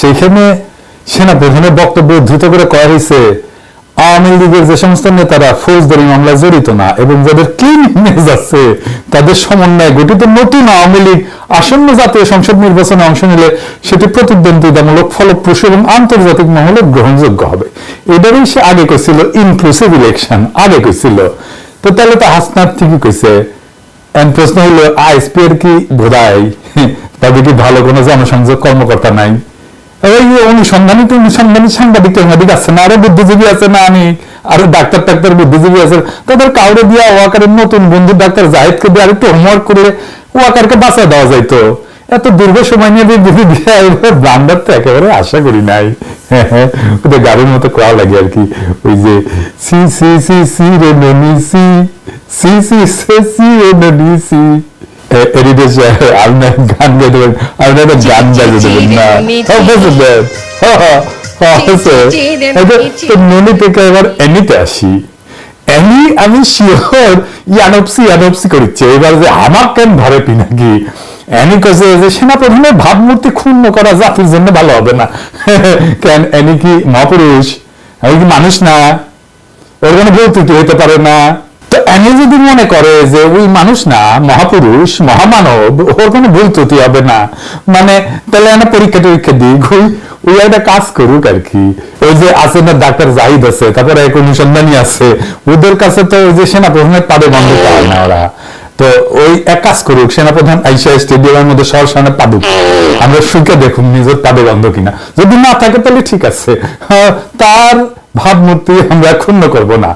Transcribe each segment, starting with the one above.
সেইখানে সেনা প্রধানের বক্তব্য উদ্ধৃত করে করা হয়েছে, আওয়ামী লীগের যে সমস্ত নেতারা ফৌজদারি মামলায় জড়িত না এবং যাদের ক্লিন ইমেজ আছে, তাদের সমন্বয়ে গঠিত নতুন আওয়ামী লীগ আসন্ন জাতীয় সংসদ নির্বাচনে অংশ নিলে সেটি প্রতিদ্বন্দ্বিতামূলক, ফলপ্রসূ এবং আন্তর্জাতিক মহলে গ্রহণযোগ্য হবে। এটারই সে আগে কইছিল ইনক্লুসিভ ইলেকশন আগে কইছিল। তো তাহলে তো হাসনাত ঠিকই কইছে। প্রশ্ন হলো, আইএসপি এর কি বোধায় তাদের কি ভালো কোনো জনসংযোগ কর্মকর্তা নাই? এই অনুসন্ধানী তো অনুসন্ধানী সাংবাদিক টাংবাদিক আছে না, আরও বুদ্ধিজীবী আছে না আমি, আরও ডাক্তার টাক্তার বুদ্ধিজীবী আছে। তাদের কাউরে দিয়া ওয়াকারের নতুন বন্ধু ডাক্তার জাহিদকে দিয়ে আরেকটু হোমওয়ার্ক করলে ওয়াকারকে বাঁচা দেওয়া যাইতো। এত দীর্ঘ সময় নিয়ে বিবৃতি দিয়ে ব্রান্ডার তো একেবারে আশা করি নাই। ওদের গাড়ির মতো করা লাগে আর কি। ওই যে সি সি সি সি, রে ননি সি সি সি সি রে ননি সি। এডিটর আপনি গান গাইতে পারেন আপনি একটা গান গাইতে দেবেন না। ও, বুঝলেন? হ্যাঁ, হ্যাঁ, হ্যাঁ, আছে। এটা তো ননি থেকে এবার এনিতে আসি। এনি আমি শিওর ইয়ানপসি ইয়ানপসি করছে এবার যে আমার কেন ধরে পিনাকি? কাছে যে সেনাপ্রধানের ভাবমূর্তি ক্ষুণ্ণ করা জাতির জন্য ভালো হবে না। কেন এনি কি মহাপুরুষ? আমি কি মানুষ না? ওর কোনো ভুল ত্রুটি হইতে পারে না? এনি যদি মনে করে যে ওই মানুষ না, মহাপুরুষ, মহামানব, ওর কোনো ভুল ত্রুটি হবে না। মানে তাহলে আমি পরীক্ষা টরীক্ষা দিই ওই ওই একটা কাজ করুক আর কি। ওই যে আছে না ডাক্তার জাহিদ আছে, তারপরে এক অনুসন্ধানী আছে, ওদের কাছে তো ওই যে সেনা প্রধানের পাবে বন্ধ করে না ওরা। তো ওই এক কাজ করুক সেনাপ্রধান আইসা স্টেডিয়ামের মধ্যে সর সামনে পাদুক। আমরা সুখে দেখুন নিজের পাদে বন্ধ কিনা। যদি না থাকে তাহলে ঠিক আছে। হ্যাঁ, তার ভাবমূর্তি আমরা ক্ষুণ্ণ করব না।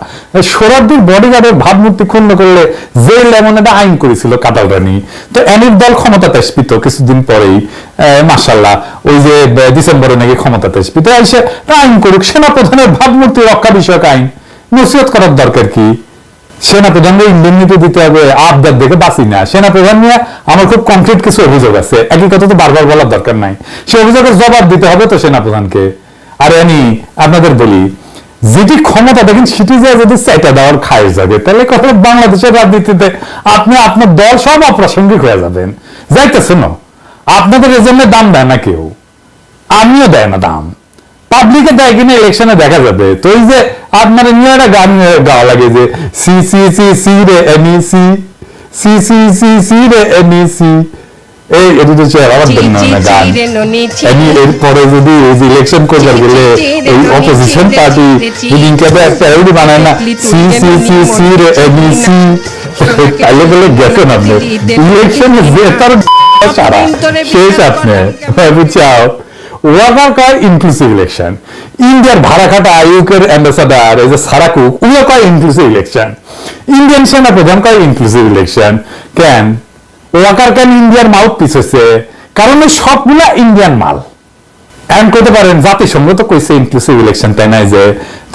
সোরাবদির বডিগার্ডের ভাবমূর্তি ক্ষুণ্ণ করলে জেল এমন একটা আইন করেছিল কাতালরানি তো এনির দল ক্ষমতাতে আসপিত কিছুদিন পরেই মাসাল্লাহ ওই যে ডিসেম্বরে নাকি ক্ষমতাতে আসপিত এসে আইন করুক সেনাপ্রধানের ভাবমূর্তি রক্ষা বিষয়ক আইন। নসিহত করার দরকার কি? সেনাপ্রধানকে ইন্ডেমনিটি দিতে হবে, আবদার দেখে বাঁচি না। সেনাপ্রধান নিয়ে আমার খুব কংক্রিট কিছু অভিযোগ আছে। একই কথা তো বারবার বলার দরকার নাই। সে অভিযোগের জবাব দিতে হবে তো সেনাপ্রধানকে। আর আমি আপনাদের বলি যেটি ক্ষমতা দেখেন সেটি যে যদি চাইটা দেওয়ার খায় যাবে, তাহলে কখনো বাংলাদেশের রাজনীতিতে আপনি আপনার দল সব অপ্রাসঙ্গিক হয়ে যাবেন। যাইতেছে না। আপনাদের এজন্য দাম দেয় না কেউ। আমিও দেয় না দাম। পাবলিকে দেয় কিনা ইলেকশনে দেখা যাবে তো এই যে আপনার নিয়ে একটা গান গাওয়া লাগে যে সি সি সি সি রে এনি সি সি সি সি সি রে এনি সি এই এটা তো জন্য না গান এনি এরপরে যদি এই যে ইলেকশন করবার গেলে এই অপোজিশন পার্টি যদি ইনকাবে একটা এমনি বানায় না সি সি সি সি রে এনি সি তাহলে বলে গেছেন আপনি ইলেকশন সারা শেষ আপনি বুঝছাও ওয়াকার কয় ইনক্লুসিভ ইলেকশন ইন্ডিয়ার ভাড়া খাটা আইউকের অ্যাম্বাসাডার এই যে সারাকুক, উনিও কয় ইনক্লুসিভ ইলেকশন ইন্ডিয়ান কয় ইনক্লুসিভ ইলেকশন কেন? ওয়াকার কেন ইন্ডিয়ার মাউথ পিস হচ্ছে কারণ এই সবগুলা ইন্ডিয়ান মাল। এমন করতে পারেন, জাতিসংঘ তো কইছে ইনক্লুসিভ ইলেকশন তাই নাই যে?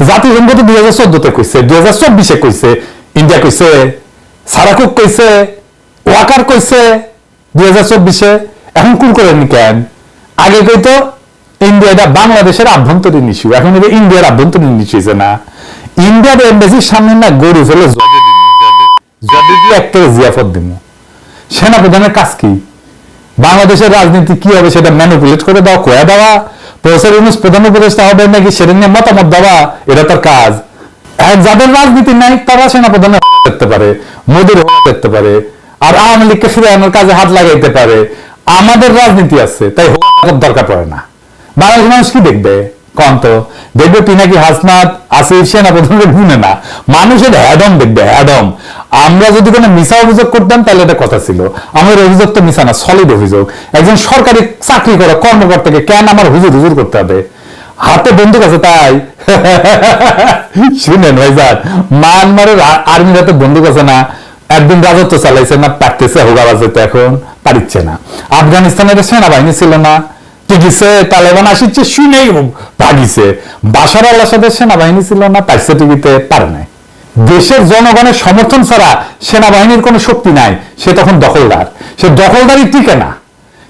জাতিসংঘ তো দুই হাজার চোদ্দতে কইছে, দুই হাজার চব্বিশে কইছে, ইন্ডিয়া কইছে, সারাকুক কইছে, ওয়াকার কইছে, দুই হাজার চব্বিশে। এখন কুল করেন কেন? আগে কইতো ইন্ডিয়াটা বাংলাদেশের আভ্যন্তরীণ ইস্যু এখন এটা ইন্ডিয়ার আভ্যন্তরীণ ইস্যু না। ইন্ডিয়ার এম্বাসির সামনে না গরু ফেলে একটা জিয়াফত দিন সেনাপ্রধানের কাজ কি? বাংলাদেশের রাজনীতি কি হবে সেটা ম্যানিপুলেট করে দেওয়া কয়া দেওয়া প্রফেসর ইউনুস প্রধান উপদেষ্টা হবে নাকি সেটা নিয়ে মতামত দেওয়া এটা তার কাজ। যাদের রাজনীতি নাই, তারা সেনাপ্রধানের দেখতে পারে, মোদীর দেখতে পারে, আর আওয়ামী লীগকে ফিরে আনার কাজে হাত লাগাইতে পারে। আমাদের রাজনীতি আছে, তাই হওয়ার দরকার পড়ে না। বাংলাদেশ মানুষ কি দেখবে? কন তো, দেখবে পিনাকি হাসনাত, আসিফ সেনাপ্রধানের গুনে না। মানুষের হ্যাডম দেখবে হ্যাডম আমরা যদি কোনো মিশা অভিযোগ করতাম, তাহলে এটা কথা ছিল। আমাদের অভিযোগ তো মিশা না সলিড অভিযোগ। একজন সরকারি চাকরি করা কর্মকর্তাকে কেন আমার হুজুর হুজুর করতে হবে? হাতে বন্দুক আছে তাই। শুনেন ভাইজান, মায়ানমারের আর্মির হাতে বন্দুক আছে না? একদিন রাজত্ব চালাইছে না, পারতেছে হোগাবাজে তো এখন? পারিচ্ছে না। আফগানিস্তানের সেনাবাহিনী ছিল না। টিকিছে তালেবান আসিচ্ছে, শুনেই ভাগিছে। বাসার আল্লাহ সাথে সেনাবাহিনী ছিল না পারছে টিকিতে পারে নাই। দেশের জনগণের সমর্থন ছাড়া সেনাবাহিনীর কোনো শক্তি নাই। সে তখন দখলদার। সে দখলদারি টিকে না।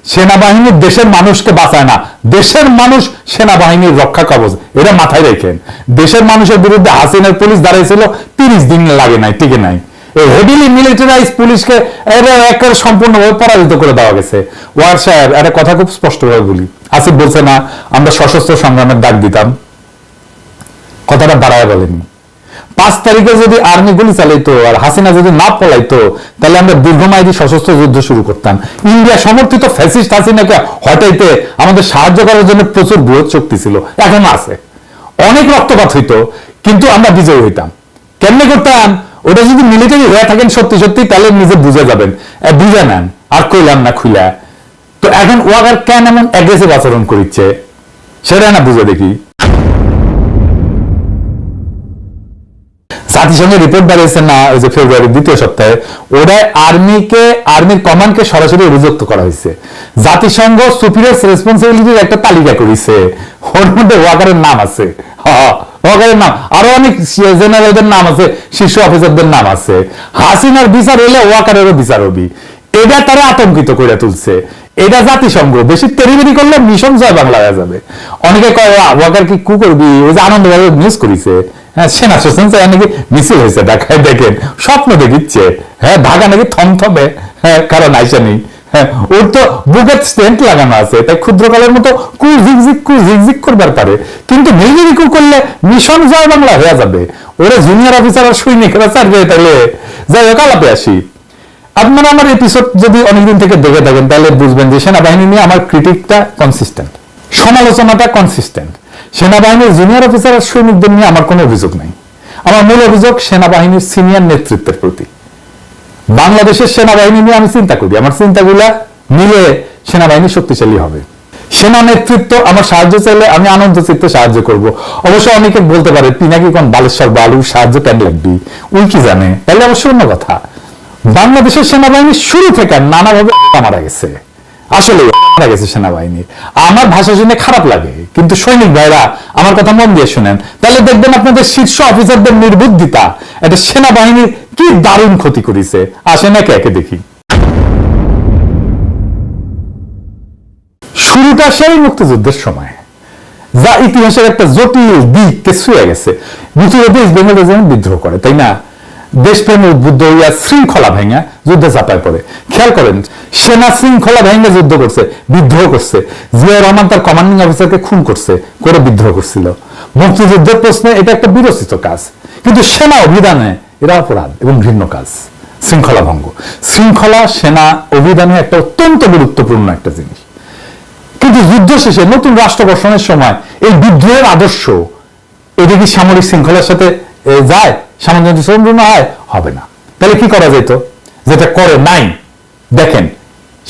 সেনাবাহিনী দেশের মানুষকে বাঁচায় না। দেশের মানুষ সেনাবাহিনীর রক্ষা কবচ। এটা মাথায় রেখেন। দেশের মানুষের বিরুদ্ধে হাসিনের পুলিশ দাঁড়াইছিল, তিরিশ দিন লাগে নাই, টিকে নাই। হেভিলি মিলিটারাইজ পুলিশকে একেবারে সম্পূর্ণভাবে পরাজিত করে দেওয়া গেছে। ওয়ার সাহেব, একটা কথা খুব স্পষ্টভাবে বলি। আসিফ বলছে, না, আমরা সশস্ত্র সংগ্রামের ডাক দিতাম। কথাটা বাড়ায় পাঁচ তারিখে যদি আর্মি গুলি চালাইতো আর হাসিনা যদি না পলাইতো, তাহলে আমরা সশস্ত্র যুদ্ধ শুরু করতাম। ইন্ডিয়া সমর্থিত ফ্যাসিস্ট হাসিনাকে হটাইতে আমাদের সাহায্য করার জন্য প্রচুর বৃহৎ শক্তি ছিল। এখনও আছে। অনেক রক্তপাত হইতো, কিন্তু আমরা বিজয়ী হইতাম। কেমনে করতাম? ওটা যদি মিলিটারি হয়ে থাকেন সত্যি সত্যি তাহলে নিজে বুঝে যাবেন। বুঝে নেন আর কইলাম না খুইলা তো এখন ওয়াগার কেন এমন অ্যাগ্রেসিভ আচরণ করিচ্ছে? সেটা না বুঝে দেখি। জাতিসংঘের রিপোর্ট বেরিয়েছে না ওই যে ফেব্রুয়ারির দ্বিতীয় সপ্তাহে ওরা আর্মিকে আর্মির কমান্ডকে সরাসরি অভিযুক্ত করা হয়েছে। জাতিসংঘ সুপিরিয়ার রেসপন্সিবিলিটির একটা তালিকা করেছে। ওর মধ্যে ওয়াকারের নাম আছে। হ্যাঁ, ওয়াকারের নাম। আরও অনেক জেনারেলদের নাম আছে, শীর্ষ অফিসারদের নাম আছে। হাসিনার বিচার হলে ওয়াকারেরও বিচার হবি। এটা তারা আতঙ্কিত করে তুলছে। এটা জাতিসংঘ। বেশি তেরিবেরি করলে মিশন জয় বাংলা হয়ে যাবে। অনেকে কয় ওয়াকার কি কু করবি? ওই যে আনন্দ নিউজ করিছে। হ্যাঁ সেনা শাসন চাই নাকি মিছিল হয়েছে ঢাকায়, দেখেন। স্বপ্ন দেখিচ্ছে। হ্যাঁ ঢাকা নাকি থমথমে। হ্যাঁ কারণ আইসা নেই। হ্যাঁ ওর তো বুকের স্টেন্ট লাগানো আছে, তাই ক্ষুদ্রকালের মতো কু ঝিকঝিক কু ঝিকঝিক করবার পারে। কিন্তু করলে মিশন জয় বাংলা হয়ে যাবে। জুনিয়র অফিসার আর তাহলে যাই হোক, আলাপে আসি। আপনারা আমার এপিসোড যদি অনেকদিন থেকে দেখে থাকেন, তাহলে বুঝবেন যে সেনাবাহিনী নিয়ে আমার ক্রিটিকটা কনসিস্টেন্ট সমালোচনাটা কনসিস্টেন্ট সেনাবাহিনীর জুনিয়র অফিসার আর সৈনিকদের নিয়ে আমার কোনো অভিযোগ নাই। আমার মূল অভিযোগ সেনাবাহিনীর সিনিয়র নেতৃত্বের প্রতি। বাংলাদেশের সেনাবাহিনী নিয়ে আমি চিন্তা করি। আমার চিন্তাগুলা মিলে সেনাবাহিনী শক্তিশালী হবে। সেনা নেতৃত্ব আমার সাহায্য চাইলে আমি আনন্দ চিত্তে সাহায্য করব। অবশ্য অনেকে বলতে পারে পিনাকি কোন বালেশ্বর বালু, সাহায্য কেন লাগবি? উই কি জানে? তাহলে অবশ্য অন্য কথা। বাংলাদেশের সেনাবাহিনী শুরু থেকে নানাভাবে মারা গেছে। আসলে মারা গেছে সেনাবাহিনী। আমার ভাষা শুনে খারাপ লাগে, কিন্তু সৈনিক ভাইরা আমার কথা মন দিয়ে শুনেন। তাহলে দেখবেন আপনাদের শীর্ষ অফিসারদের নির্বুদ্ধিতা, এটা সেনাবাহিনীর কি দারুণ ক্ষতি করেছে। আসেন একে একে দেখি। শুরুটা সেই মুক্তিযুদ্ধের সময়। যা ইতিহাসের একটা জটিল দিককে ছুঁয়ে গেছে। মুক্তিযুদ্ধে ইস্ট বেঙ্গল রেজিমেন্ট বিদ্রোহ করে, তাই না? দেশপ্রেমে উদ্বুদ্ধ হইয়া শৃঙ্খলা ভেঙে যুদ্ধে চাপায় পড়ে। খেয়াল করেন, সেনা শৃঙ্খলা ভেঙে যুদ্ধ করছে, বিদ্রোহ করছে। জিয়া রহমান তার কমান্ডিং অফিসারকে খুন করছে, করে বিদ্রোহ করছিল। মুক্তিযুদ্ধের প্রশ্নে এটা একটা বিরচিত কাজ। কিন্তু সেনা অভিধানে এটা অপরাধ এবং ঘৃণ্য কাজ। শৃঙ্খলা ভঙ্গ। শৃঙ্খলা, সেনা অভিধানে একটা অত্যন্ত গুরুত্বপূর্ণ একটা জিনিস। কিন্তু যুদ্ধ শেষে, নতুন রাষ্ট্র গঠনের সময় এই বিদ্রোহের আদর্শ, এটা কি সামরিক শৃঙ্খলার সাথে যায় সামঞ্জস্যপূর্ণ হয়, হবে না। তাহলে কি করা যেত? যেটা করে নাই, দেখেন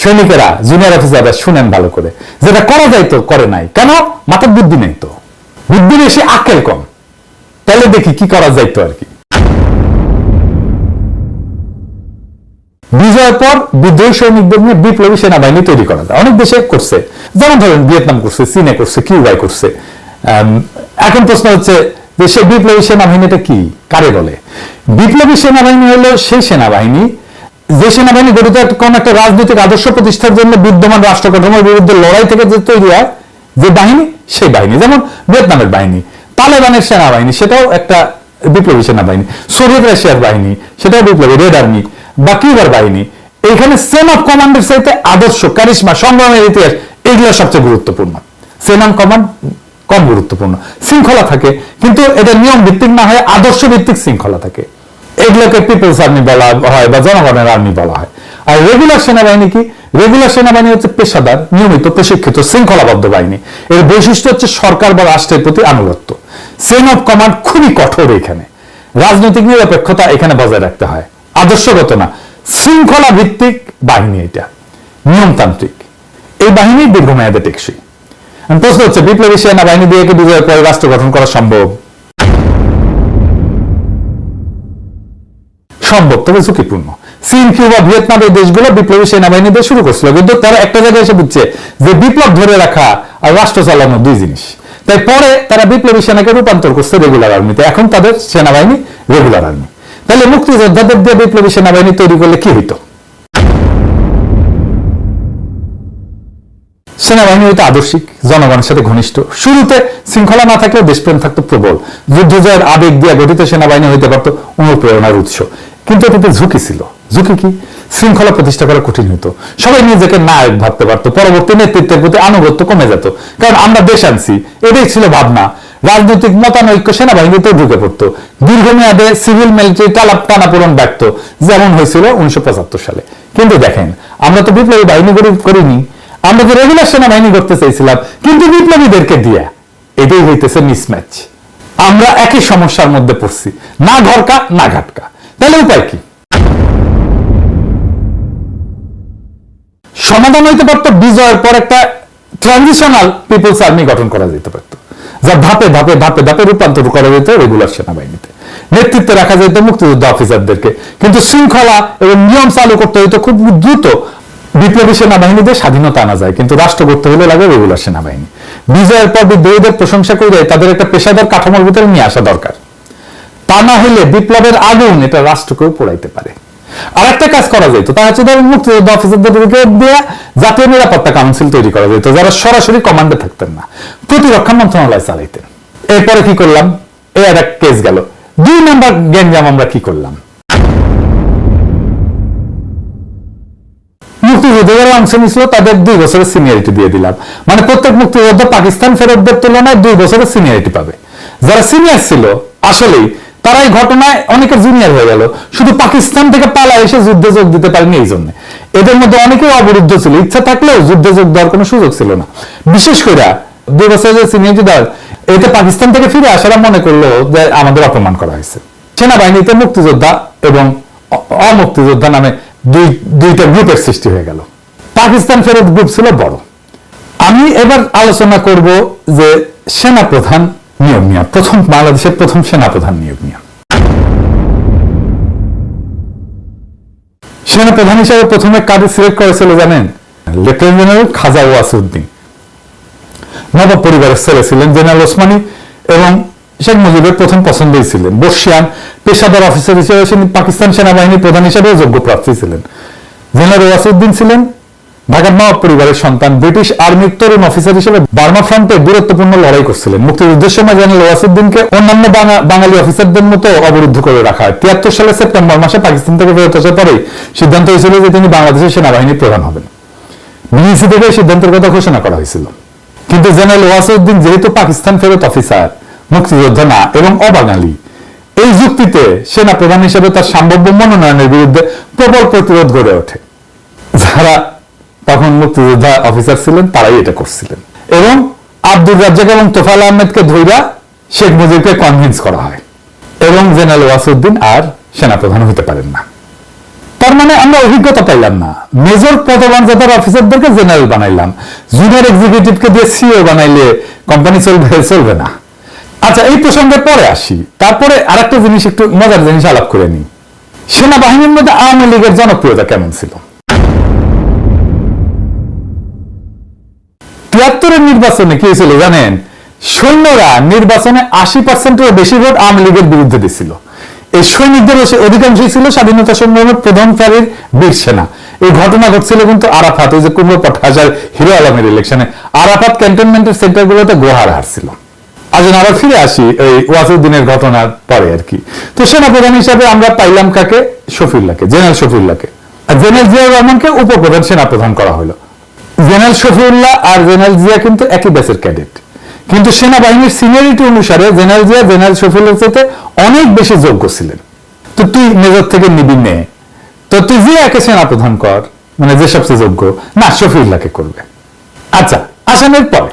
সৈনিকেরা জুনিয়র অফিসাররা শুনেন ভালো করে। যেটা করা যাইতো, করে নাই। কেন? মাথার বুদ্ধি নেই তো। বুদ্ধি বেশি আকেল কম। তাহলে দেখি কি করা যাইতো আর কি। বিজয়ের পর বিদ্রোহী সৈনিকদের নিয়ে বিপ্লবী সেনাবাহিনী তৈরি করা যায়। অনেক দেশে করছে। যেমন ধরেন ভিয়েতনাম করছে, চীনে করছে কিউবাই করছে। এখন প্রশ্ন হচ্ছে সেই বিপ্লবী সেনাবাহিনীটা কি? কারে বলে? বিপ্লবী সেনাবাহিনী হলো সেই সেনাবাহিনী, যে সেনাবাহিনী গঠিত কোন একটা রাজনৈতিক আদর্শ প্রতিষ্ঠার জন্য বিদ্যমান রাষ্ট্র কাঠামোর বিরুদ্ধে লড়াই থেকে যে তৈরি হয়, যে বাহিনী, সেই বাহিনী, যেমন ভিয়েতনামের বাহিনী, তালেবানের সেনাবাহিনী, সেটাও একটা বিপ্লবী সেনাবাহিনী, সোভিয়েত রাশিয়ার বাহিনী, সেটাও বিপ্লবী, রেড আর্মি, বা কিউবার বাহিনী। এইখানে সেন অফ কমান্ডের চাইতে আদর্শ, কারিশমা, সংগ্রামের ইতিহাস, এগুলো সবচেয়ে গুরুত্বপূর্ণ। সেন অফ কমান্ড কম গুরুত্বপূর্ণ। শৃঙ্খলা থাকে, কিন্তু এটা নিয়ম ভিত্তিক না হয়ে আদর্শ ভিত্তিক শৃঙ্খলা থাকে। এগুলোকে পিপলস আর্মি বলা হয় বা জনগণের আর্মি বলা হয়। আর রেগুলার সেনাবাহিনী কি? রেগুলার সেনাবাহিনী হচ্ছে পেশাদার, নিয়মিত প্রশিক্ষিত, শৃঙ্খলাবদ্ধ বাহিনী। এর বৈশিষ্ট্য হচ্ছে সরকার বা রাষ্ট্রের প্রতি আনুগত্য। সেন অফ কমান্ড খুবই কঠোর এখানে। রাজনৈতিক নিরপেক্ষতা এখানে বজায় রাখতে হয়। আদর্শগত না। শৃঙ্খলা ভিত্তিক বাহিনী এটা। নিয়মতান্ত্রিক। এই বাহিনী দীর্ঘমেয়াদে টেকসই। প্রশ্ন হচ্ছে বিপ্লবী সেনাবাহিনী দিয়ে কি বিজয়ের পরে রাষ্ট্র গঠন করা সম্ভব? সম্ভব, তবে ঝুঁকিপূর্ণ। চীন, কিউবা, ভিয়েতনাম এই দেশগুলো বিপ্লবী সেনাবাহিনী দিয়ে শুরু করছিল, কিন্তু তারা একটা জায়গায় এসে বুঝছে যে বিপ্লব ধরে রাখা আর রাষ্ট্র চালানো দুই জিনিস। তাই পরে তারা বিপ্লবী সেনাকে রূপান্তর করছে রেগুলার আর্মিতে এখন তাদের সেনাবাহিনী রেগুলার আর্মি তাহলে মুক্তিযোদ্ধাদের দিয়ে বিপ্লবী সেনাবাহিনী তৈরি করলে কি হইতো? সেনাবাহিনী হইতে আদর্শিক, জনগণের সাথে ঘনিষ্ঠ। শুরুতে শৃঙ্খলা না থাকলেও দেশপ্রেম থাকতো প্রবল। যুদ্ধ জয়ের আবেগ দিয়ে গঠিত সেনাবাহিনী হইতে পারতো অনুপ্রেরণার উৎস। কিন্তু এটাতে ঝুঁকি ছিল। ঝুঁকি কি? শৃঙ্খলা প্রতিষ্ঠা করা কঠিন হতো সবাই নিজেকে নায়ক ভাবতে পারতো। পরবর্তী নেতৃত্বের প্রতি আনুগত্য কমে যেত। কারণ আমরা দেশ আনছি। এটাই ছিল ভাবনা। রাজনৈতিক মতানৈক্য সেনাবাহিনীতে ঢুকে পড়তো। দীর্ঘমেয়াদে সিভিল মিলিটারি টালাপ টানাপোড়ন ব্যক্ত যেমন হয়েছিল উনিশশো পঁচাত্তর সালে। কিন্তু দেখেন, আমরা তো বিপ্লবী বাহিনী করিনি। আমরা তো রেগুলার সেনাবাহিনী করতে চাইছিলাম, কিন্তু বিপ্লবীদেরকে দিয়া এটাই হইতেছে মিসম্যাচ আমরা একই সমস্যার মধ্যে পড়ছি, না ঘরকা, না ঘাটকা। তাহলে উপায় কি? সমাধান হইতে পারতো, বিজয়ের পর একটা ট্রানজিশনাল পিপলস আর্মি গঠন করা যেতে পারতো, যা ধাপে ধাপে ধাপে ধাপে রূপান্তর করা যেত রেগুলার সেনাবাহিনীতে। নেতৃত্বে রাখা যেত মুক্তিযুদ্ধ অফিসারদেরকে কিন্তু শৃঙ্খলা এবং নিয়ম চালু করতে হইতো খুব দ্রুত বিপ্লবী সেনাবাহিনীদের স্বাধীনতা আনা যায়, কিন্তু রাষ্ট্র করতে হলে লাগে রেগুলার সেনাবাহিনী। বিজয়ের পর বিদ্রোহীদের প্রশংসা করে তাদের একটা পেশাদার কাঠামোর ভিতরে নিয়ে আসা দরকার। তা না হলে বিপ্লবের আগুন এটা রাষ্ট্রকেও পোড়াইতে পারে। আর একটা কাজ করা যেত, তা হচ্ছে ধরুন মুক্তিযোদ্ধা অফিসারদেরকে দিয়ে জাতীয় নিরাপত্তা কাউন্সিল তৈরি করা যেত, যারা সরাসরি কমান্ডে থাকতেন না, প্রতিরক্ষা মন্ত্রণালয় চালাইতেন। এরপরে কি করলাম? এই এক কেস গেল। দুই নম্বর গ্যাঞ্জাম আমরা কি করলাম? যারা অংশ নিয়েছিল, তাদের দুই বছরের সিনিয়রিটি দিয়ে দিলাম। মানে প্রত্যেক মুক্তিযোদ্ধা পাকিস্তান ফেরতদের তুলনায় দুই বছরের সিনিয়রিটি পাবে। যারা সিনিয়র ছিল, আসলেই তারা এই ঘটনায় জুনিয়র হয়ে গেল। শুধু পাকিস্তান থেকে পালা এসে যুদ্ধে যোগ দিতে পারেনি এই জন্য। এদের মধ্যে অবরুদ্ধ ছিল। ইচ্ছা থাকলেও যুদ্ধে যোগ দেওয়ার কোনো সুযোগ ছিল না। বিশেষ করে দুই বছরের সিনিয়রিটি দেওয়ার, এতে পাকিস্তান থেকে ফিরে আসারা মনে করল যে আমাদের অপমান করা হয়েছে। সেনাবাহিনীতে মুক্তিযোদ্ধা এবং অমুক্তিযোদ্ধা নামে দুই, দুইটা গ্রুপের সৃষ্টি হয়ে গেল। পাকিস্তান ফেরত গ্রুপ ছিল বড়। আমি এবার আলোচনা করব যে সেনা প্রধান নিয়োগ নিয়ে প্রথম বাংলাদেশের প্রথম সেনা প্রধান নিয়োগ নিয়ে সেনা প্রধান হিসেবে প্রথমে কাদের সিলেক্ট করেছিল জানেন? লেফটেন্যান্ট জেনারেল খাজা ওয়াসুদ্দিন নবাব পরিবারের ছেলে ছিলেন জেনারেল ওসমানী এবং শেখ মুজিবের প্রথম পছন্দই ছিলেন। বর্ষিয়ান পেশাদার অফিসার হিসেবে পাকিস্তান সেনাবাহিনীর প্রধান হিসেবে যোগ্য প্রার্থী ছিলেন। জেনারেল ওয়াসুদ্দিন ছিলেন ঢাকার নবাব পরিবারের সন্তান ব্রিটিশ আর্মির তরুণ অফিসার হিসেবে বার্মা ফ্রন্টে বীরত্বপূর্ণ লড়াই করছিলেন। মুক্তিযুদ্ধের সময় জেনারেল ওয়াসুদ্দিনকে অন্যান্য বাঙালি অফিসারদের মতো অবরুদ্ধ করে রাখা হয়। তিয়াত্তর সালে সেপ্টেম্বর মাসে পাকিস্তান থেকে ফেরত আসার পরেই সিদ্ধান্ত হয়েছিল যে তিনি বাংলাদেশের সেনাবাহিনীর প্রধান হবেন। বিবিসি থেকে সিদ্ধান্তের কথা ঘোষণা করা হয়েছিল। কিন্তু জেনারেল ওয়াসউদ্দিন যেহেতু পাকিস্তান ফেরত অফিসার, মুক্তিযোদ্ধা না এবং অবাঙালি, এই যুক্তিতে সেনা প্রধান হিসেবে তার সম্ভাব্য মনোনয়নের বিরুদ্ধে প্রবল প্রতিরোধ গড়ে ওঠে। যারা তখন মুক্তিযোদ্ধা অফিসার ছিলেন, তারাই এটা করছিলেন। এবং আব্দুর রাজ্জাক এবং তোফাল আহমেদকে ধৈরা শেখ মুজিবকে কনভিন্স করা হয়। এবং জেনারেল ওয়াসউদ্দিন আর সেনাপ্রধান হতে পারেন না। তার মানে আমরা অভিজ্ঞতা পাইলাম না। মেজর পদমর্যাদার অফিসারদেরকে জেনারেল বানাইলাম। জুনিয়র এক্সিকিউটিভকে দিয়ে সিও বানাইলে কোম্পানি চলবে চলবে না। আচ্ছা এই প্রসঙ্গে পরে আসি। তারপরে আরেকটা জিনিস, একটু মজার জিনিস আলাপ করে নিই। সেনাবাহিনীর মধ্যে আওয়ামী লীগের জনপ্রিয়তা কেমন ছিল? তিয়াত্তরের নির্বাচনে কি হয়েছিল জানেন? সৈন্যরা নির্বাচনে আশি পার্সেন্টের বেশি ভোট আওয়ামী লীগের বিরুদ্ধে দিছিল। এই সৈনিকদের অধিকাংশই ছিল স্বাধীনতা সংগ্রামের প্রধান সারির বীর সেনা। এই ঘটনা ঘটছিল কিন্তু আরাফাত, ওই যে কুমড়ো পটাশার হিরো আলমের ইলেকশনে আরাফাত ক্যান্টনমেন্টের সেন্টারগুলোতে গোহার হারছিল আজ আবার ফিরে আসি এই ওয়াসুদ্দিনের ঘটনার পরে আর কি। তো সেনাপ্রধান হিসাবে আমরা পাইলাম কাকে? শফিউল্লাহকে, জেনারেল শফিউল্লাহকে। আর জেনারেল জিয়াউর রহমানকে উপপ্রধান সেনাপ্রধান করা হলো। জেনারেল শফিউল্লাহ আর জেনারেল জিয়া কিন্তু একই ব্যাচের ক্যাডেট কিন্তু সেনাবাহিনীর সিনিয়রিটি অনুসারে জেনারেল জিয়া, জেনারেল শফিউল্লাহ চাইতে অনেক বেশি যোগ্য ছিলেন। তো তুই মেজর থেকে নিবি নে। তো তুই জিয়াকে সেনাপ্রধান কর মানে যে সবচেয়ে যোগ্য। না, শফিউল্লাহকে করবে। আচ্ছা আসামের পরে।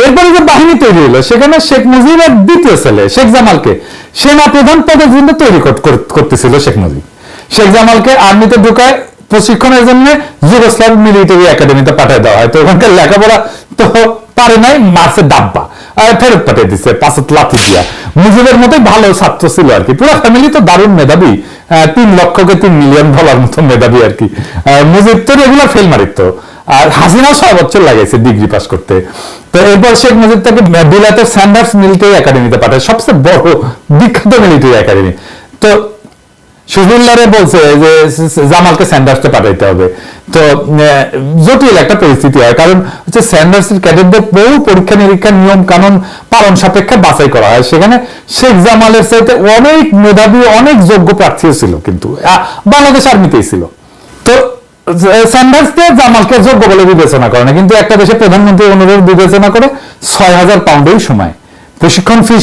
এরপরে যে বাহিনী তৈরি হলো, সেখানে শেখ মুজিবের দ্বিতীয় ছেলে, শেখ জামালকে সেনা প্রধান পদের জন্য তৈরি কর- কর- করতেছিল শেখ মুজিব। শেখ জামালকে আর্মিতে ঢুকায় প্রশিক্ষণের জন্য যুগোস্লাভ মিলিটারি একাডেমিতে পাঠিয়ে দেওয়া হয়। তো ওখানকার লেখাপড়া তো পারে নাই মাসে ডাব্বা। ফেরত পাঠিয়ে দিচ্ছে পাঁচত লাথি দিয়া মুজিবের মতো ভালো ছাত্র ছিল আর কি। পুরো ফ্যামিলি তো দারুণ মেধাবী। তিন লক্ষকে তিন মিলিয়ন ডলার মতো মেধাবী আর কি। মুজিব তো রেগুলার ফেল মারিত। আর হাসিনা ছয় বছর লাগাইছে ডিগ্রি পাস করতে। তো এরপর শেখ মুজিব তাকে বিলাতে স্যান্ডার্স মিলিটারি একাডেমিতে পাঠায়। সবচেয়ে বড় বিখ্যাত মিলিটারি একাডেমি তো সুজুল্লারে বলছে যে জামালকে স্যান্ডার্সে পাঠাইতে হবে। তো জটিল একটা পরিস্থিতি হয়। কারণ হচ্ছে স্যান্ডার্সের ক্যাডেটদের বহু পরীক্ষা নিরীক্ষা নিয়ম কানুন পালন সাপেক্ষে বাছাই করা হয়। সেখানে শেখ জামালের চাইতে অনেক মেধাবী, অনেক যোগ্য প্রার্থীও ছিল কিন্তু বাংলাদেশ আর্মিতেই ছিল। তো স্যান্ডার্সকে জামালকে যোগ্য বলে বিবেচনা করে না। কিন্তু একটা দেশে প্রধানমন্ত্রী অনুরোধ বিবেচনা করে ছয় হাজার পাউন্ডের সময়। প্রশিক্ষণ ফি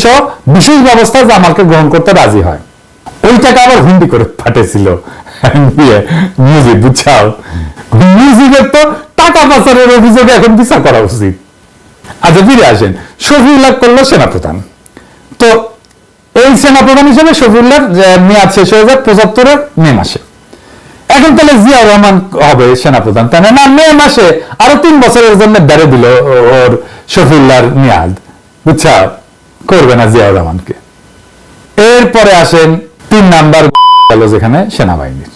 বিশেষ ব্যবস্থা জামালকে গ্রহণ করতে রাজি হয়। ওই আবার হুন্ডি করে পাঠিয়েছিল মিউজিক বুঝছাও? মিউজিকের তো টাকা পাচারের অভিযোগে এখন বিচার করা উচিত। আচ্ছা ফিরে আসেন। শফিউল্লাহ করল সেনাপ্রধান। তো এই সেনাপ্রধান হিসেবে শফিউল্লাহর আহ, মেয়াদ শেষ হয়ে যায় পঁচাত্তরের মে মাসে। এখন তাহলে জিয়া রহমান হবে সেনাপ্রধান তাই? না? মে মাসে আরও তিন বছরের জন্য বেড়ে দিল ওর শফিউল্লাহর মেয়াদ। বুঝছা করবে না জিয়া রহমানকে। এরপরে আসেন তিন নাম্বার গেল যেখানে সেনাবাহিনীর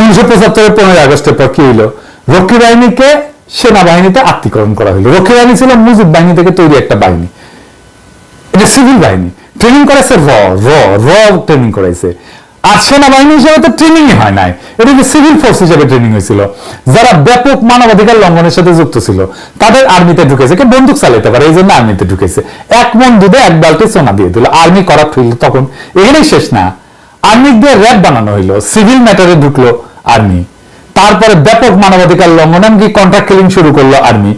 উনিশশো পঁচাত্তরের পনেরোই আগস্টের পর কি হইল? রক্ষী বাহিনীকে সেনাবাহিনীতে আত্মীকরণ করা হইল। রক্ষী বাহিনী ছিল মুজিব বাহিনী থেকে তৈরি একটা বাহিনী। এটা সিভিল বাহিনী। ট্রেনিং করাইছে র র র ট্রেনিং করাইছে। আর সেনাবাহিনী হিসেবে তো ট্রেনিং হয় নাই। এটাকে সিভিল ফোর্স হিসেবে ট্রেনিং হয়েছিল? যারা ব্যাপক মানবাধিকার লঙ্ঘনের সাথে যুক্ত ছিল, তাদের আর্মিতে ঢুকেছে কে বন্দুক চালাতে পারে, এই জন্য আর্মিতে ঢুকেছে। এক মন দুধে এক বালতি সোনা দিয়ে দিল আর্মি করাপ্ট হইল তখন। এখানেই শেষ না। আর্মি দিয়ে র্যাব বানানো হইল সিভিল ম্যাটারে ঢুকলো আর্মি তারপরে ব্যাপক মানবাধিকার লঙ্ঘন, এমনকি কন্ট্রাক্ট কিলিং শুরু করল আর্মি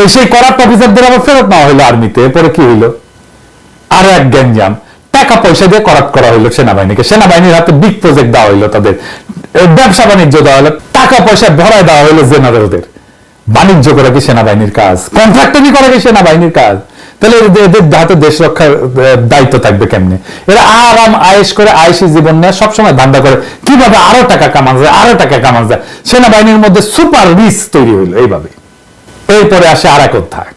এই সেই করাপ্ট অফিসারদের আবার ফেরত নেওয়া হইল আর্মিতে পরে কি হইল? আরও এক গ্যাঞ্জাম। টাকা পয়সা দিয়ে করাপ্ট করা হইল সেনাবাহিনীকে। সেনাবাহিনীর হাতে বিগ প্রজেক্ট দেওয়া হইল তাদের। ব্যবসা বাণিজ্য দেওয়া হলো টাকা পয়সা ভরায় দেওয়া হইল জেনারেলদের। বাণিজ্য করা কি সেনাবাহিনীর কাজ? কন্ট্রাক্টরি করা কি সেনাবাহিনীর কাজ? তাহলে এদের হাতে দেশ রক্ষার দায়িত্ব থাকবে কেমনে? এরা আরাম আয়েস করে আয়েসি জীবন নিয়ে, সবসময় ধান্দা করে। কীভাবে আরও টাকা যায়, আরও টাকা যায়? সেনাবাহিনীর মধ্যে সুপার রিচ তৈরি হইল এইভাবে। এরপরে আসে আর এক অধ্যায়,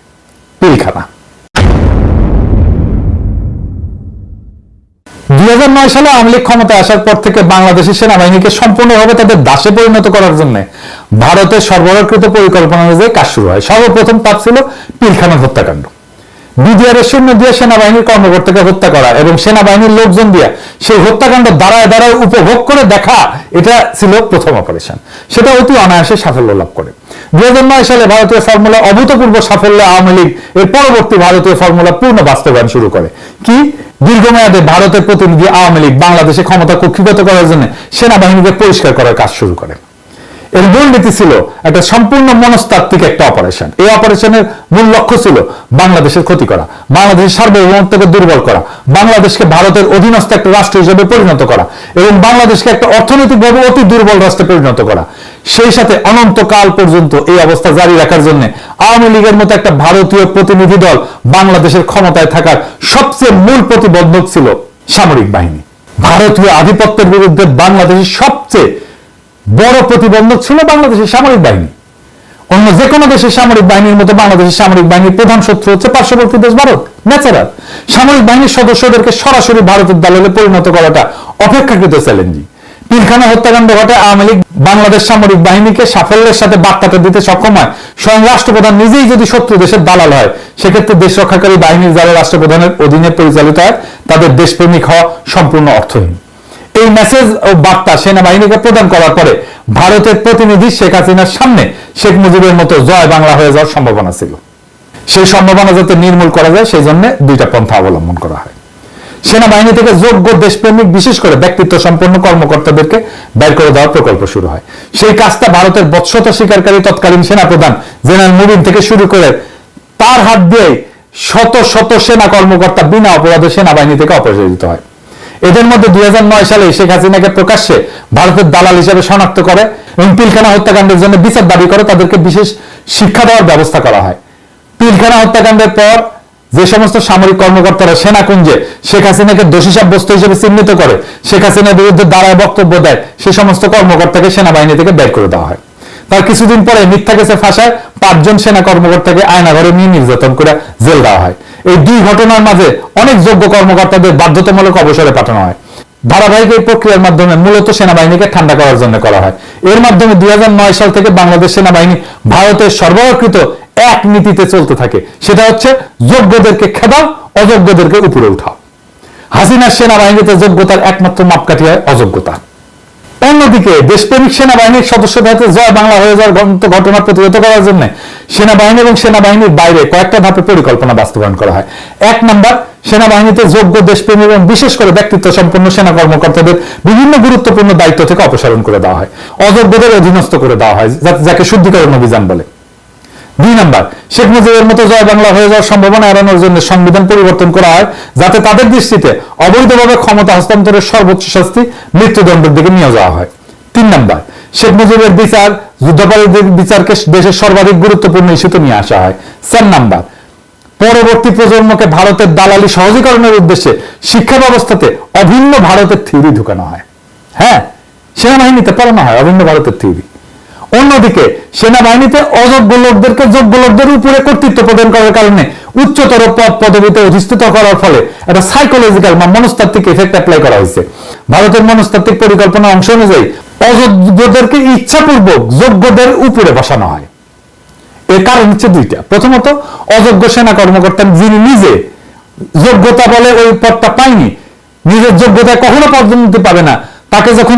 পিলখানা। দুই হাজার নয় সালে আওয়ামী লীগ ক্ষমতায় আসার পর থেকে বাংলাদেশের সেনাবাহিনীকে সম্পূর্ণভাবে তাদের দাসে পরিণত করার জন্য ভারতের সরবরাহকৃত পরিকল্পনা অনুযায়ী কাজ শুরু হয়। সর্বপ্রথম পাপ ছিল পিলখানা হত্যাকাণ্ড। বিডিআরের সৈন্য দিয়ে সেনাবাহিনীর কর্মকর্তাকে হত্যা করা এবং সেনাবাহিনীর লোকজন দিয়ে সেই হত্যাকাণ্ড দাঁড়ায় দাঁড়ায় উপভোগ করে দেখা, এটা ছিল প্রথম অপারেশন সেটা অতি অনায়াসে সাফল্য লাভ করে। দুই সালে ভারতীয় ফর্মুলা অভূতপূর্ব সাফল্য আওয়ামী লীগ এর পরবর্তী ভারতীয় ফর্মুলা পূর্ণ বাস্তবায়ন শুরু করে। কি? দীর্ঘমেয়াদে ভারতের প্রতিনিধি আওয়ামী লীগ বাংলাদেশে ক্ষমতা কক্ষিগত করার জন্য সেনাবাহিনীকে পরিষ্কার করার কাজ শুরু করে। এর মূল নীতি ছিল একটা সম্পূর্ণ মনস্তাত্ত্বিক একটা অপারেশন। এই অপারেশনের মূল লক্ষ্য ছিল বাংলাদেশের ক্ষতি করা, বাংলাদেশের সার্বভৌমত্বকে দুর্বল করা, বাংলাদেশকে ভারতের অধীনস্থ একটা রাষ্ট্র হিসেবে পরিণত করা এবং বাংলাদেশকে একটা অর্থনৈতিকভাবে অতি দুর্বল রাষ্ট্রে পরিণত করা। সেই সাথে অনন্তকাল পর্যন্ত এই অবস্থা জারি রাখার জন্য আওয়ামী লীগের মতো একটা ভারতীয় প্রতিনিধি দল বাংলাদেশের ক্ষমতায় থাকার সবচেয়ে মূল প্রতিবন্ধক ছিল সামরিক বাহিনী। ভারতীয় আধিপত্যের বিরুদ্ধে বাংলাদেশের সবচেয়ে বড় প্রতিবন্ধক ছিল বাংলাদেশের সামরিক বাহিনী। অন্য যে কোনো দেশের সামরিক বাহিনীর মতো বাংলাদেশের সামরিক বাহিনীর প্রধান শত্রু হচ্ছে পার্শ্ববর্তী দেশ ভারত, ন্যাচারাল। সামরিক বাহিনীর সদস্যদেরকে সরাসরি ভারতের দলে পরিণত করাটা অপেক্ষাকৃত চ্যালেঞ্জিং। পিলখানা হত্যাকাণ্ড ঘটে আওয়ামী লীগ বাংলাদেশ সামরিক বাহিনীকে সাফল্যের সাথে বার্তাটা দিতে সক্ষম হয়। স্বয়ং রাষ্ট্রপ্রধান নিজেই যদি শত্রু দেশের দালাল হয়, সেক্ষেত্রে দেশ রক্ষাকারী বাহিনীর যারা রাষ্ট্রপ্রধানের অধীনে পরিচালিত হয়, তাদের দেশপ্রেমিক হওয়া সম্পূর্ণ অর্থহীন। এই মেসেজ ও বার্তা সেনাবাহিনীকে প্রদান করার পরে ভারতের প্রতিনিধি শেখ হাসিনার সামনে শেখ মুজিবের মতো জয় বাংলা হয়ে যাওয়ার সম্ভাবনা ছিল। সেই সম্ভাবনা যাতে নির্মূল করা যায়, সেই জন্য দুইটা পন্থা অবলম্বন করা হয়। সেনাবাহিনী থেকে যোগ্য দেশপ্রেমিক, বিশেষ করে ব্যক্তিত্ব সম্পন্ন কর্মকর্তাদেরকে বের করে দেওয়ার প্রকল্প শুরু হয়। সেই কাজটা ভারতের বৎসতা স্বীকারকারী তৎকালীন সেনাপ্রধান জেনারেল মুবিন থেকে শুরু করে তার হাত দিয়ে শত শত সেনা কর্মকর্তা বিনা অপরাধে সেনাবাহিনী থেকে অপসারিত হয়। এদের মধ্যে দুই নয় সালে শেখ হাসিনাকে প্রকাশ্যে ভারতের দালাল হিসেবে শনাক্ত করে এবং পিলখানা হত্যাকাণ্ডের জন্য বিচার দাবি করে তাদেরকে বিশেষ শিক্ষা দেওয়ার ব্যবস্থা করা হয়। পিলখানা হত্যাকাণ্ডের পর যে সমস্ত সামরিক কর্মকর্তারা সেনাকুঞ্জে শেখ হাসিনাকে দোষী সাব্যস্ত হিসেবে চিহ্নিত করে, শেখ হাসিনার বিরুদ্ধে দাঁড়ায় বক্তব্য দেয়, সে সমস্ত কর্মকর্তাকে সেনাবাহিনী থেকে বের করে দেওয়া হয়। তার কিছুদিন পরে মিথ্যা কেসে ফাঁসায় পাঁচজন সেনা কর্মকর্তাকে আয়নাঘরে নিয়ে নির্যাতন করে জেল দেওয়া হয়। এই দুই ঘটনার মাঝে অনেক যোগ্য কর্মকর্তাদের বাধ্যতামূলক অবসরে পাঠানো হয়। ধারাবাহিক এই প্রক্রিয়ার মাধ্যমে মূলত সেনাবাহিনীকে ঠান্ডা করার জন্য করা হয়। এর মাধ্যমে দুই হাজার নয় সাল থেকে বাংলাদেশ সেনাবাহিনী ভারতের সরবরাহকৃত এক নীতিতে চলতে থাকে। সেটা হচ্ছে যোগ্যদেরকে খেদাও, অযোগ্যদেরকে উপরে উঠাও। হাসিনার সেনাবাহিনীতে যোগ্যতার একমাত্র মাপকাঠি হয় অযোগ্যতা। অন্যদিকে দেশপ্রেমিক সেনাবাহিনীর সদস্যদের হাতে জয় বাংলা হয়ে যাওয়ার ঘটনা- প্রতিহত করার জন্য সেনাবাহিনী এবং সেনাবাহিনীর বাইরে কয়েকটা ধাপে পরিকল্পনা বাস্তবায়ন করা হয়। এক নম্বর, সেনাবাহিনীতে যোগ্য দেশপ্রেমী এবং বিশেষ করে ব্যক্তিত্ব সম্পন্ন সেনা কর্মকর্তাদের বিভিন্ন গুরুত্বপূর্ণ দায়িত্ব থেকে অপসারণ করে দেওয়া হয়। অযোগ্যদের অধীনস্থ করে দেওয়া হয় যাকে শুদ্ধিকরণ অভিযান বলে। দুই নাম্বার, শেখ মুজিবের মতো জয় বাংলা হয়ে যাওয়ার সম্ভাবনা এড়ানোর জন্য সংবিধান পরিবর্তন করা হয় যাতে তাদের দৃষ্টিতে অবৈধভাবে ক্ষমতা হস্তান্তরের সর্বোচ্চ শাস্তি মৃত্যুদণ্ডের দিকে নিয়ে যাওয়া হয়। তিন নাম্বার, শেখ মুজিবের বিচার যুদ্ধাপরাধীদের বিচারকে দেশের সর্বাধিক গুরুত্বপূর্ণ ইস্যুতে নিয়ে আসা হয়। চার নাম্বার, পরবর্তী প্রজন্মকে ভারতের দালালি সহজীকরণের উদ্দেশ্যে শিক্ষা ব্যবস্থাতে অভিন্ন ভারতের থিওরি ঢুকানো হয়। হ্যাঁ সেনাবাহিনীতে পড়ানো হয় অভিন্ন ভারতের থিওরি। অন্যদিকে সেনাবাহিনীতে অযোগ্য লোকদেরকে যোগ্য লোকদের উপরে কর্তৃত্ব প্রদান করার কারণে উচ্চতর পদ পদবিতে অধিষ্ঠিত করার ফলে একটা সাইকোলজিক্যাল বা মনস্তাত্ত্বিক এফেক্ট অ্যাপ্লাই করা হয়েছে। ভারতের মনস্তাত্ত্বিক পরিকল্পনা অংশ অনুযায়ী অযোগ্যদেরকে ইচ্ছাপূর্বক যোগ্যদের উপরে বসানো হয়। এর কারণ হচ্ছে দুইটা। প্রথমত, অযোগ্য সেনা কর্মকর্তা যিনি নিজে যোগ্যতা বলে ওই পদটা পায়নি, নিজের যোগ্যতায় কখনো পদোন্নতি পাবে না, তাকে যখন